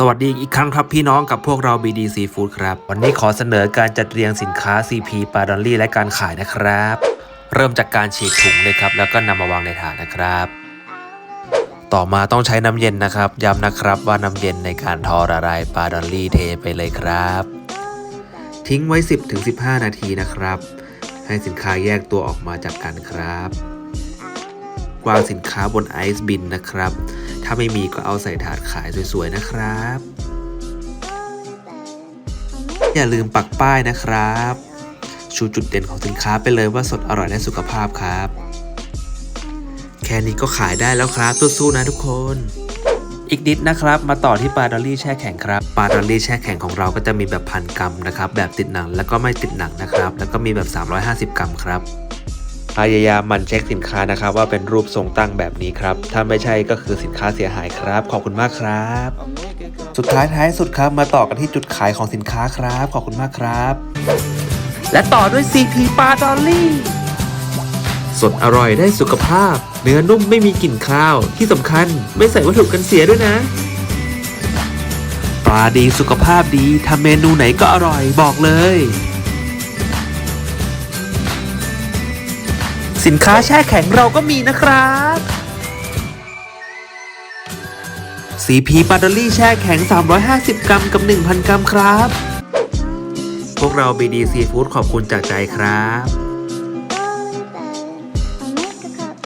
สวัสดีอีกครั้งครับพี่น้องกับพวกเรา BD Seafood ครับ วันนี้ขอเสนอการจัดเรียงสินค้า CP ปลาดอลลี่และการขายนะครับ เริ่มจากการฉีกถุงเลยครับ แล้วก็นำมาวางในถาดนะครับ ต่อมาต้องใช้น้ำเย็นนะครับย้ำนะครับว่าน้ำเย็นในการทอละลายปลาดอลลี่เทไปเลยครับ ทิ้งไว้ 10-15 นาทีนะครับ ให้สินค้าแยกตัวออกมาจากกันครับวางสินค้าบนไอซ์บินนะครับ ถ้าไม่มีก็เอาใส่ถาดขายสวยๆนะครับ อย่าลืมปักป้ายนะครับ ชูจุดเด่นของสินค้าไปเลยว่าสดอร่อยและสุขภาพครับ แค่นี้ก็ขายได้แล้วครับสู้ๆนะทุกคน อีกนิดนะครับ มาต่อที่ปลาดอลลี่แช่แข็งครับปลาดอลลี่แช่แข็งของเราก็จะมีแบบพันกรัมนะครับ แบบติดหนังแล้วก็ไม่ติดหนังนะครับ แล้วก็มีแบบ 350 กรัมครับ พยายามหมั่นเช็คสินค้านะครับ ว่าเป็นรูปทรงตั้งแบบนี้ครับ ถ้าไม่ใช่ก็คือสินค้าเสียหายครับ ขอบคุณมากครับ สุดท้ายท้ายสุดครับมาต่อกันที่จุดขายของสินค้าครับ ขอบคุณมากครับ และต่อด้วย CP ปลาดอลลี่สดอร่อยได้สุขภาพ เนื้อนุ่มไม่มีกลิ่นคาวที่สำคัญไม่ใส่วัตถุกันเสียด้วยนะปลาดีสุขภาพดีทำเมนูไหนก็อร่อยบอกเลย สินค้าแช่แข็งเราก็มีนะครับ สีพีปาดอลลี่แช่แข็ง 350 กรัมกับ 1,000 กรัมครับ พวกเรา BD Seafood ขอบคุณจากใจครับ